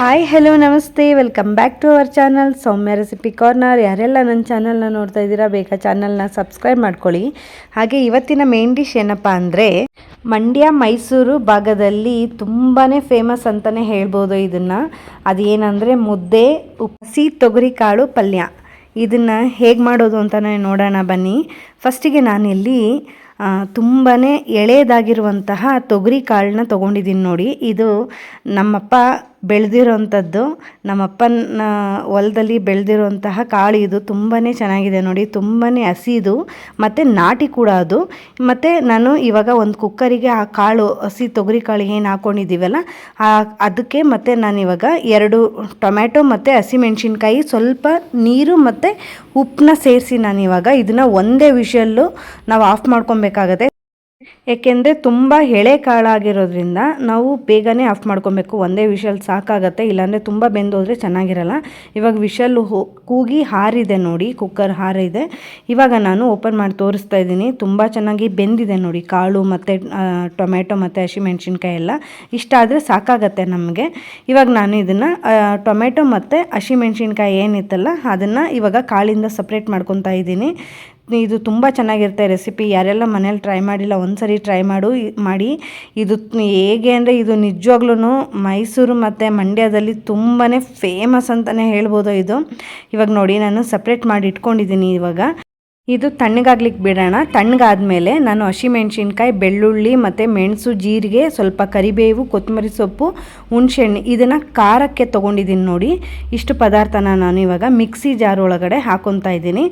Hi hello ನಮಸ್ತೆ. Welcome back to our channel Soumya recipe corner ಯಾರೆಲ್ಲ ನನ್ನ ಚಾನಲ್ನ ನೋಡ್ತಾ ಇದ್ದೀರಾ, ಬೇಗ ಚಾನಲ್ನ ಸಬ್ಸ್ಕ್ರೈಬ್ ಮಾಡ್ಕೊಳ್ಳಿ. ಹಾಗೆ ಇವತ್ತಿನ ಮೇನ್ ಡಿಶ್ ಏನಪ್ಪ ಅಂದರೆ, ಮಂಡ್ಯ, ಮೈಸೂರು ಭಾಗದಲ್ಲಿ ತುಂಬಾ ಫೇಮಸ್ ಅಂತಲೇ ಹೇಳ್ಬೋದು ಇದನ್ನು. ಅದೇನಂದರೆ ಮುದ್ದೆ ಉಪ್ಪಸಿ ತೊಗರಿ ಕಾಳು ಪಲ್ಯ. ಇದನ್ನು ಹೇಗೆ ಮಾಡೋದು ಅಂತಲೇ ನೋಡೋಣ ಬನ್ನಿ. ಫಸ್ಟಿಗೆ ನಾನಿಲ್ಲಿ ತುಂಬಾ ಎಳೆಯದಾಗಿರುವಂತಹ ತೊಗರಿ ಕಾಳನ್ನ ತೊಗೊಂಡಿದ್ದೀನಿ ನೋಡಿ. ಇದು ನಮ್ಮಪ್ಪ ಬೆಳೆದಿರೋವಂಥದ್ದು ನಮ್ಮಪ್ಪನ ಹೊಲದಲ್ಲಿ ಬೆಳೆದಿರುವಂತಹ ಕಾಳು ಇದು ತುಂಬಾ ಚೆನ್ನಾಗಿದೆ ನೋಡಿ. ತುಂಬಾ ಹಸಿದು ಮತ್ತು ನಾಟಿ ಕೂಡ ಅದು. ಮತ್ತು ನಾನು ಇವಾಗ ಒಂದು ಕುಕ್ಕರಿಗೆ ಆ ಕಾಳು, ಹಸಿ ತೊಗರಿ ಕಾಳು ಏನು ಹಾಕ್ಕೊಂಡಿದ್ದೀವಲ್ಲ ಅದಕ್ಕೆ ಮತ್ತು ನಾನಿವಾಗ ಎರಡು ಟೊಮ್ಯಾಟೊ ಮತ್ತು ಹಸಿಮೆಣ್ಸಿನ್ಕಾಯಿ, ಸ್ವಲ್ಪ ನೀರು ಮತ್ತು ಉಪ್ಪನ್ನ ಸೇರಿಸಿ ನಾನಿವಾಗ ಇದನ್ನು ಒಂದೇ ವಿಷಲ್ಲು ನಾವು ಆಫ್ ಮಾಡ್ಕೊಬೇಕಾಗತ್ತೆ. ಏಕೆಂದರೆ ತುಂಬ ಎಳೆ ಕಾಳಾಗಿರೋದ್ರಿಂದ ನಾವು ಬೇಗನೆ ಆಫ್ ಮಾಡ್ಕೊಬೇಕು. ಒಂದೇ ವಿಷಲ್ ಸಾಕಾಗತ್ತೆ, ಇಲ್ಲಾಂದರೆ ತುಂಬ ಬೆಂದೋದ್ರೆ ಚೆನ್ನಾಗಿರಲ್ಲ. ಇವಾಗ ವಿಷಲ್ ಕೂಗಿ ಹಾರಿದೆ ನೋಡಿ, ಕುಕ್ಕರ್ ಹಾರಿದೆ. ಇವಾಗ ನಾನು ಓಪನ್ ಮಾಡಿ ತೋರಿಸ್ತಾ ಇದ್ದೀನಿ. ತುಂಬ ಚೆನ್ನಾಗಿ ಬೆಂದಿದೆ ನೋಡಿ, ಕಾಳು ಮತ್ತು ಟೊಮೆಟೊ ಮತ್ತು ಹಸಿಮೆಣ್ಸಿನ್ಕಾಯಿ ಎಲ್ಲ. ಇಷ್ಟ ಆದರೆ ಸಾಕಾಗತ್ತೆ ನಮಗೆ. ಇವಾಗ ನಾನು ಇದನ್ನು ಟೊಮೆಟೊ ಮತ್ತು ಹಸಿಮೆಣ್ಸಿನ್ಕಾಯಿ ಏನಿತ್ತಲ್ಲ, ಅದನ್ನು ಇವಾಗ ಕಾಳಿಂದ ಸಪ್ರೇಟ್ ಮಾಡ್ಕೊತಾ ಇದ್ದೀನಿ. ಇದು ತುಂಬ ಚೆನ್ನಾಗಿರುತ್ತೆ ರೆಸಿಪಿ. ಯಾರೆಲ್ಲ ಮನೇಲಿ ಟ್ರೈ ಮಾಡಿಲ್ಲ ಒಂದು ಸರಿ ಟ್ರೈ ಮಾಡು ಮಾಡಿ. ಇದು ಹೇಗೆ ಅಂದರೆ ಇದು ನಿಜವಾಗ್ಲೂ ಮೈಸೂರು ಮತ್ತು ಮಂಡ್ಯದಲ್ಲಿ ತುಂಬಾ ಫೇಮಸ್ ಅಂತಲೇ ಹೇಳ್ಬೋದು ಇದು. ಇವಾಗ ನೋಡಿ, ನಾನು ಸಪ್ರೇಟ್ ಮಾಡಿ ಇಟ್ಕೊಂಡಿದ್ದೀನಿ ಇವಾಗ. ಇದು ತಣ್ಣಗಾಗ್ಲಿಕ್ಕೆ ಬಿಡೋಣ. ತಣ್ಣಗಾದ್ಮೇಲೆ ನಾನು ಹಸಿಮೆಣ್ಸಿನ್ಕಾಯಿ, ಬೆಳ್ಳುಳ್ಳಿ ಮತ್ತು ಮೆಣಸು, ಜೀರಿಗೆ, ಸ್ವಲ್ಪ ಕರಿಬೇವು, ಕೊತ್ತಂಬರಿ ಸೊಪ್ಪು, ಹುಣಸೆಹಣ್ಣು ಇದನ್ನು ಖಾರಕ್ಕೆ ತೊಗೊಂಡಿದ್ದೀನಿ ನೋಡಿ. ಇಷ್ಟು ಪದಾರ್ಥನ ನಾನು ಇವಾಗ ಮಿಕ್ಸಿ ಜಾರ್ ಒಳಗಡೆ ಹಾಕೊತಾ ಇದ್ದೀನಿ.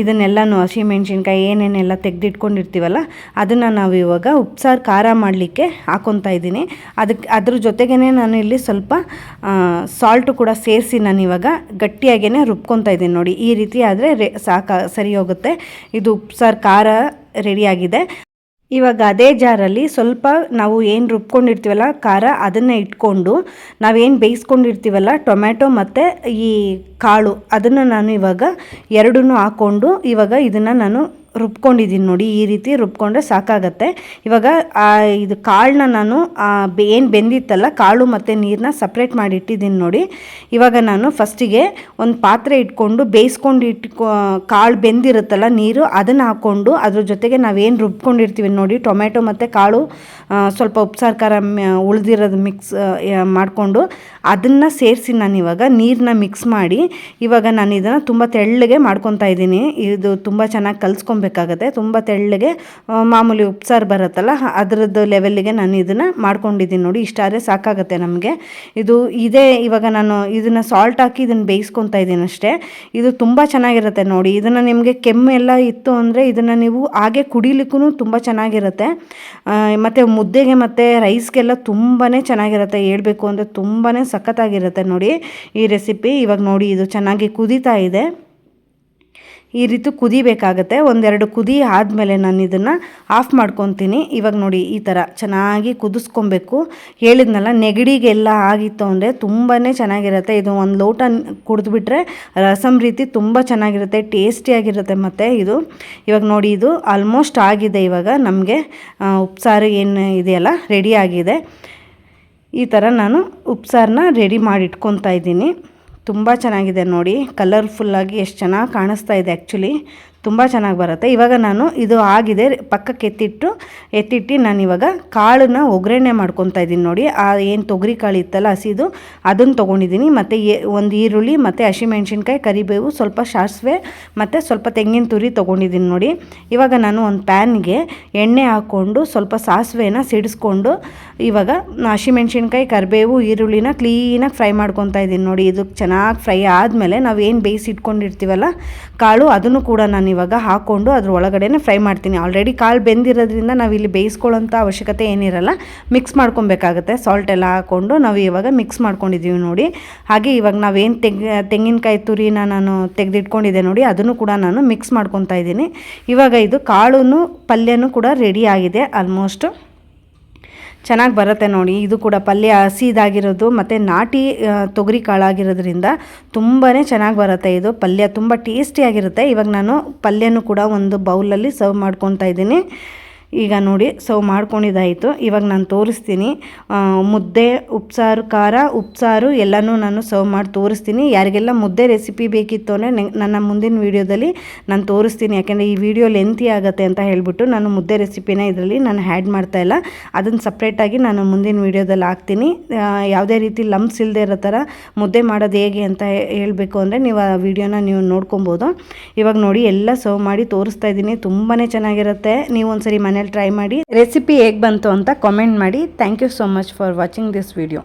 ಇದನ್ನೆಲ್ಲನೂ ಹಸಿಮೆಣ್ಸಿನ್ಕಾಯಿ ಏನೇನೆಲ್ಲ ತೆಗೆದಿಟ್ಕೊಂಡಿರ್ತೀವಲ್ಲ, ಅದನ್ನು ನಾವು ಇವಾಗ ಉಪ್ಸಾರು ಖಾರ ಮಾಡಲಿಕ್ಕೆ ಹಾಕೊತಾ ಇದ್ದೀನಿ. ಅದಕ್ಕೆ ಅದ್ರ ಜೊತೆಗೇ ನಾನು ಇಲ್ಲಿ ಸ್ವಲ್ಪ ಸಾಲ್ಟು ಕೂಡ ಸೇರಿಸಿ ನಾನು ಇವಾಗ ಗಟ್ಟಿಯಾಗೇ ರುಬ್ಕೊತಾ ಇದ್ದೀನಿ ನೋಡಿ. ಈ ರೀತಿ ಆದರೆ ಸಾಕ ಸರಿ ಇದು ಉಪ್ಸಾರು ಖಾರ ರೆಡಿಯಾಗಿದೆ ಇವಾಗ ಅದೇ ಜಾರಲ್ಲಿ ಸ್ವಲ್ಪ ನಾವು ಏನು ರುಬ್ಕೊಂಡಿರ್ತೀವಲ್ಲ ಖಾರ ಅದನ್ನು ಇಟ್ಕೊಂಡು ನಾವೇನು ಬೇಯಿಸ್ಕೊಂಡಿರ್ತೀವಲ್ಲ ಟೊಮ್ಯಾಟೊ ಮತ್ತು ಈ ಕಾಳು ಅದನ್ನು ನಾನು ಇವಾಗ ಎರಡೂ ಹಾಕ್ಕೊಂಡು ಇವಾಗ ಇದನ್ನು ನಾನು ರುಬ್ಕೊಂಡಿದ್ದೀನಿ ನೋಡಿ, ಈ ರೀತಿ ರುಬ್ಕೊಂಡ್ರೆ ಸಾಕಾಗತ್ತೆ. ಇವಾಗ ಇದು ಕಾಳನ್ನ ನಾನು ಏನು ಬೆಂದಿತ್ತಲ್ಲ, ಕಾಳು ಮತ್ತು ನೀರನ್ನ ಸಪ್ರೇಟ್ ಮಾಡಿ ಇಟ್ಟಿದ್ದೀನಿ ನೋಡಿ. ಇವಾಗ ನಾನು ಫಸ್ಟಿಗೆ ಒಂದು ಪಾತ್ರೆ ಇಟ್ಕೊಂಡು ಬೇಯಿಸ್ಕೊಂಡು ಇಟ್ಕೊ, ಕಾಳು ಬೆಂದಿರುತ್ತಲ್ಲ ನೀರು, ಅದನ್ನು ಹಾಕ್ಕೊಂಡು ಅದ್ರ ಜೊತೆಗೆ ನಾವೇನು ರುಬ್ಕೊಂಡಿರ್ತೀವಿ ನೋಡಿ ಟೊಮೆಟೊ ಮತ್ತು ಕಾಳು ಸ್ವಲ್ಪ ಉಪ್ಸಾರು ಖಾರ ಉಳಿದಿರೋದು ಮಿಕ್ಸ್ ಮಾಡಿಕೊಂಡು ಅದನ್ನು ಸೇರಿಸಿ ನಾನು ಇವಾಗ ನೀರನ್ನ ಮಿಕ್ಸ್ ಮಾಡಿ ಇವಾಗ ನಾನು ಇದನ್ನು ತುಂಬ ತೆಳ್ಳಗೆ ಮಾಡ್ಕೊತಾ ಇದ್ದೀನಿ. ಇದು ತುಂಬ ಚೆನ್ನಾಗಿ ಕಲಿಸ್ಕೊಬೇಕಾಗತ್ತೆ ತುಂಬ ತೆಳ್ಳಗೆ ಮಾಮೂಲಿ ಉಪ್ಸಾರು ಬರುತ್ತಲ್ಲ, ಅದರದ್ದು ಲೆವೆಲ್ಲಿಗೆ ನಾನು ಇದನ್ನು ಮಾಡ್ಕೊಂಡಿದ್ದೀನಿ ನೋಡಿ. ಇಷ್ಟಾದರೆ ಸಾಕಾಗುತ್ತೆ ನಮಗೆ. ಇದು ಇದೇ ಇವಾಗ ನಾನು ಇದನ್ನು ಸಾಲ್ಟ್ ಹಾಕಿ ಇದನ್ನು ಬೇಯಿಸ್ಕೊತಾ ಇದ್ದೀನಿ ಅಷ್ಟೇ. ಇದು ತುಂಬ ಚೆನ್ನಾಗಿರುತ್ತೆ ನೋಡಿ. ಇದನ್ನು ನಿಮಗೆ ಕೆಮ್ಮೆಲ್ಲ ಇತ್ತು ಅಂದರೆ ಇದನ್ನು ನೀವು ಹಾಗೆ ಕುಡಿಲಿಕ್ಕೂ ತುಂಬ ಚೆನ್ನಾಗಿರುತ್ತೆ. ಮತ್ತು ಮುದ್ದೆಗೆ ಮತ್ತು ರೈಸ್ಗೆಲ್ಲ ತುಂಬಾ ಚೆನ್ನಾಗಿರುತ್ತೆ. ಹೇಳಬೇಕು ಅಂದರೆ ತುಂಬಾ ಸಖತ್ತಾಗಿರುತ್ತೆ ನೋಡಿ ಈ ರೆಸಿಪಿ ಇವಾಗ ನೋಡಿ ಇದು ಚೆನ್ನಾಗಿ ಕುದೀತಾ ಇದೆ. ಈ ರೀತಿ ಕುದಿಬೇಕಾಗತ್ತೆ ಒಂದೆರಡು ಕುದಿ ಆದಮೇಲೆ ನಾನು ಇದನ್ನು ಆಫ್ ಮಾಡ್ಕೊತೀನಿ. ಇವಾಗ ನೋಡಿ ಈ ಥರ ಚೆನ್ನಾಗಿ ಕುದಿಸ್ಕೊಬೇಕು. ಹೇಳಿದ್ನಲ್ಲ, ನೆಗಡಿಗೆಲ್ಲ ಆಗಿತ್ತು ಅಂದರೆ ತುಂಬಾ ಚೆನ್ನಾಗಿರುತ್ತೆ. ಇದು ಒಂದು ಲೋಟ ಕುಡಿದ್ಬಿಟ್ರೆ ರಸಮ್ ರೀತಿ ತುಂಬ ಚೆನ್ನಾಗಿರುತ್ತೆ, ಟೇಸ್ಟಿಯಾಗಿರುತ್ತೆ ಮತ್ತು ಇದು. ಇವಾಗ ನೋಡಿ ಇದು ಆಲ್ಮೋಸ್ಟ್ ಆಗಿದೆ ಇವಾಗ. ನಮಗೆ ಉಪ್ಸಾರು ಏನು ಇದೆಯಲ್ಲ ರೆಡಿ ಆಗಿದೆ. ಈ ಥರ ನಾನು ಉಪ್ಸಾರನ್ನ ರೆಡಿ ಮಾಡಿ ಇಟ್ಕೊತಾ ಇದ್ದೀನಿ. ತುಂಬ ಚೆನ್ನಾಗಿದೆ ನೋಡಿ. ಕಲರ್ಫುಲ್ಲಾಗಿ ಎಷ್ಟು ಚೆನ್ನಾಗಿ ಕಾಣಿಸ್ತಾ ಇದೆ ಆ್ಯಕ್ಚುಲಿ ತುಂಬ ಚೆನ್ನಾಗಿ ಬರುತ್ತೆ. ಇವಾಗ ನಾನು ಇದು ಆಗಿದೆ. ಪಕ್ಕಕ್ಕೆ ಎತ್ತಿಟ್ಟು ಎತ್ತಿಟ್ಟು ನಾನು ಇವಾಗ ಕಾಳನ್ನ ಒಗ್ಗರಣೆ ಮಾಡ್ಕೊತಾ ಇದ್ದೀನಿ ನೋಡಿ. ಆ ಏನು ತೊಗರಿ ಕಾಳು ಇತ್ತಲ್ಲ ಹಸಿದು ಅದನ್ನು ತೊಗೊಂಡಿದ್ದೀನಿ. ಮತ್ತು ಒಂದು ಈರುಳ್ಳಿ, ಮತ್ತು ಹಸಿಮೆಣ್ಸಿನ್ಕಾಯಿ, ಕರಿಬೇವು ಸ್ವಲ್ಪ ಸಾಸಿವೆ, ಮತ್ತು ಸ್ವಲ್ಪ ತೆಂಗಿನ ತುರಿ ತೊಗೊಂಡಿದ್ದೀನಿ ನೋಡಿ. ಇವಾಗ ನಾನು ಒಂದು ಪ್ಯಾನ್ಗೆ ಎಣ್ಣೆ ಹಾಕ್ಕೊಂಡು ಸ್ವಲ್ಪ ಸಾಸಿವೆನ ಸಿಡಿಸ್ಕೊಂಡು ಇವಾಗ ಹಸಿಮೆಣ್ಸಿನ್ಕಾಯಿ ಕರಿಬೇವು, ಈರುಳ್ಳಿನ ಕ್ಲೀನಾಗಿ ಫ್ರೈ ಮಾಡ್ಕೊತಾ ಇದ್ದೀನಿ ನೋಡಿ. ಇದು ಚೆನ್ನಾಗಿ ಫ್ರೈ ಆದಮೇಲೆ ನಾವು ಏನು ಬೇಯಿಸಿ ಇಟ್ಕೊಂಡಿರ್ತೀವಲ್ಲ, ಕಾಳು ಅದನ್ನು ಕೂಡ ನಾನು ಇವಾಗ ಹಾಕ್ಕೊಂಡು ಅದ್ರ ಒಳಗಡೆ ಫ್ರೈ ಮಾಡ್ತೀನಿ. ಆಲ್ರೆಡಿ ಕಾಳು ಬೆಂದಿರೋದ್ರಿಂದ ನಾವು ಇಲ್ಲಿ ಬೇಯಿಸ್ಕೊಳ್ಳೋಂಥ ಅವಶ್ಯಕತೆ ಏನಿರಲ್ಲ ಮಿಕ್ಸ್ ಮಾಡ್ಕೊಬೇಕಾಗುತ್ತೆ. ಸಾಲ್ಟ್ ಎಲ್ಲ ಹಾಕ್ಕೊಂಡು ನಾವು ಇವಾಗ ಮಿಕ್ಸ್ ಮಾಡ್ಕೊಂಡಿದ್ದೀವಿ ನೋಡಿ. ಹಾಗೆ ಇವಾಗ ನಾವೇನು ತೆಗ್, ತೆಂಗಿನಕಾಯಿ ತುರಿನ ನಾನು ತೆಗೆದಿಟ್ಕೊಂಡಿದ್ದೆ ನೋಡಿ, ಅದನ್ನು ಕೂಡ ನಾನು ಮಿಕ್ಸ್ ಮಾಡ್ಕೊತಾ ಇದ್ದೀನಿ. ಇವಾಗ ಇದು ಕಾಳು ಪಲ್ಯನೂ ಕೂಡ ರೆಡಿ ಆಗಿದೆ ಆಲ್ಮೋಸ್ಟ್ ಚೆನ್ನಾಗಿ ಬರುತ್ತೆ ನೋಡಿ. ಇದು ಕೂಡ ಪಲ್ಯ ಹಸಿದಾಗಿರೋದು ಮತ್ತು ನಾಟಿ ತೊಗರಿ ಕಾಳಾಗಿರೋದ್ರಿಂದ ತುಂಬಾ ಚೆನ್ನಾಗಿ ಬರುತ್ತೆ ಇದು. ಪಲ್ಯ ತುಂಬ ಟೇಸ್ಟಿಯಾಗಿರುತ್ತೆ ಇವಾಗ ನಾನು ಪಲ್ಯನೂ ಕೂಡ ಒಂದು ಬೌಲಲ್ಲಿ ಸರ್ವ್ ಮಾಡ್ಕೊತಾ ಇದ್ದೀನಿ. ಈಗ ನೋಡಿ ಸರ್ವ್ ಮಾಡ್ಕೊಂಡಿದ್ದಾಯಿತು. ಇವಾಗ ನಾನು ತೋರಿಸ್ತೀನಿ. ಮುದ್ದೆ, ಉಪ್ಸಾರು, ಖಾರ, ಉಪ್ಸಾರು ಎಲ್ಲನೂ ನಾನು ಸರ್ವ್ ಮಾಡಿ ತೋರಿಸ್ತೀನಿ. ಯಾರಿಗೆಲ್ಲ ಮುದ್ದೆ ರೆಸಿಪಿ ಬೇಕಿತ್ತು ಅಂದರೆ ನನ್ನ ಮುಂದಿನ ವೀಡಿಯೋದಲ್ಲಿ ನಾನು ತೋರಿಸ್ತೀನಿ. ಯಾಕೆಂದರೆ ಈ ವಿಡಿಯೋ ಲೆಂತಿ ಆಗುತ್ತೆ ಅಂತ ಹೇಳಿಬಿಟ್ಟು ನಾನು ಮುದ್ದೆ ರೆಸಿಪಿನ ಇದರಲ್ಲಿ ನಾನು ಹ್ಯಾಡ್ ಮಾಡ್ತಾ ಇಲ್ಲ. ಅದನ್ನು ಸಪ್ರೇಟಾಗಿ ನಾನು ಮುಂದಿನ ವೀಡಿಯೋದಲ್ಲಿ ಹಾಕ್ತೀನಿ. ಯಾವುದೇ ರೀತಿ ಲಮ್ಸ್ ಇಲ್ಲದೆ ಇರೋ ಥರ ಮುದ್ದೆ ಮಾಡೋದು ಹೇಗೆ ಅಂತ ಹೇಳಬೇಕು ಅಂದರೆ ನೀವು ಆ ವಿಡಿಯೋನ ನೀವು ನೋಡ್ಕೊಬೋದು. ಇವಾಗ ನೋಡಿ, ಎಲ್ಲ ಸರ್ವ್ ಮಾಡಿ ತೋರಿಸ್ತಾ ಇದ್ದೀನಿ. ತುಂಬಾ ಚೆನ್ನಾಗಿರುತ್ತೆ. ನೀವು ಒಂದ್ಸರಿ ಮನೇಲಿ ಟ್ರೈ ಮಾಡಿ. ರೆಸಿಪಿ ಹೇಗೆ ಬಂತು ಅಂತ ಕಾಮೆಂಟ್ ಮಾಡಿ. Thank you so much for watching this video